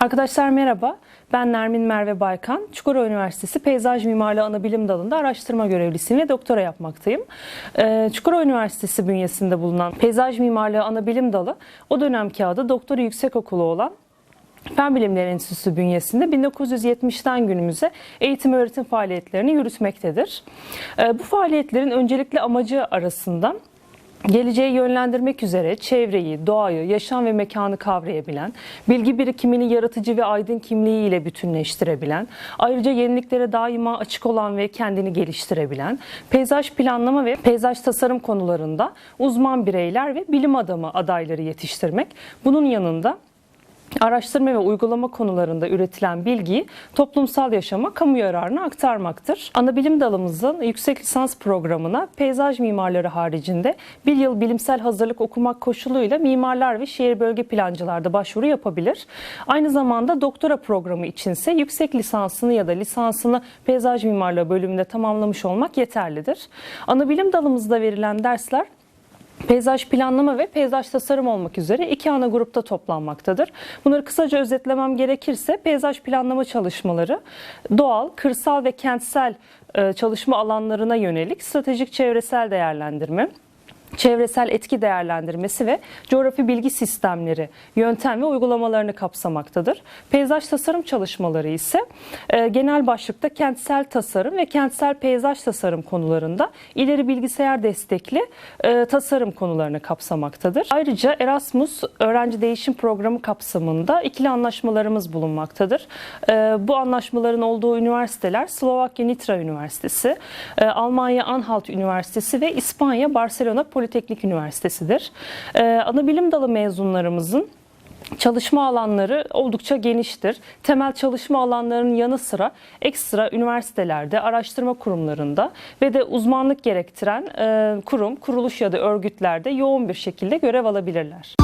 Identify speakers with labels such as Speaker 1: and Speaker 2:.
Speaker 1: Arkadaşlar merhaba. Ben Nermin Merve Baykan. Çukurova Üniversitesi Peyzaj Mimarlığı Anabilim Dalı'nda araştırma görevlisiyim ve doktora yapmaktayım. Ee, Çukurova Üniversitesi bünyesinde bulunan Peyzaj Mimarlığı Anabilim Dalı o dönemki adı Doktora Yüksekokulu olan Fen Bilimleri Enstitüsü bünyesinde 1970'ten günümüze eğitim öğretim faaliyetlerini yürütmektedir. Ee, Bu faaliyetlerin öncelikli amacı arasında Geleceği yönlendirmek üzere çevreyi, doğayı, yaşam ve mekanı kavrayabilen, bilgi birikimini yaratıcı ve aydın kimliği ile bütünleştirebilen, ayrıca yeniliklere daima açık olan ve kendini geliştirebilen, peyzaj planlama ve peyzaj tasarım konularında uzman bireyler ve bilim adamı adayları yetiştirmek. Bunun yanında araştırma ve uygulama konularında üretilen bilgiyi toplumsal yaşama, kamu yararına aktarmaktır. Anabilim dalımızın yüksek lisans programına peyzaj mimarları haricinde bir yıl bilimsel hazırlık okumak koşuluyla mimarlar ve şehir bölge plancılarda başvuru yapabilir. Aynı zamanda doktora programı içinse yüksek lisansını ya da lisansını peyzaj mimarlığı bölümünde tamamlamış olmak yeterlidir. Anabilim dalımızda verilen dersler Peyzaj planlama ve peyzaj tasarım olmak üzere iki ana grupta toplanmaktadır. Bunları kısaca özetlemem gerekirse peyzaj planlama çalışmaları doğal, kırsal ve kentsel e, çalışma alanlarına yönelik stratejik çevresel değerlendirme, çevresel etki değerlendirmesi ve coğrafi bilgi sistemleri, yöntem ve uygulamalarını kapsamaktadır. Peyzaj tasarım çalışmaları ise e, genel başlıkta kentsel tasarım ve kentsel peyzaj tasarım konularında ileri bilgisayar destekli e, tasarım konularını kapsamaktadır. Ayrıca Erasmus öğrenci değişim programı kapsamında ikili anlaşmalarımız bulunmaktadır. E, bu anlaşmaların olduğu üniversiteler Slovakya Nitra Üniversitesi, e, Almanya Anhalt Üniversitesi ve İspanya Barcelona Üniversitesi'dir. Ee, Anabilim dalı mezunlarımızın Çalışma alanları oldukça geniştir. Temel çalışma alanlarının yanı sıra ekstra üniversitelerde, araştırma kurumlarında ve de uzmanlık gerektiren e, kurum, kuruluş ya da örgütlerde yoğun bir şekilde görev alabilirler.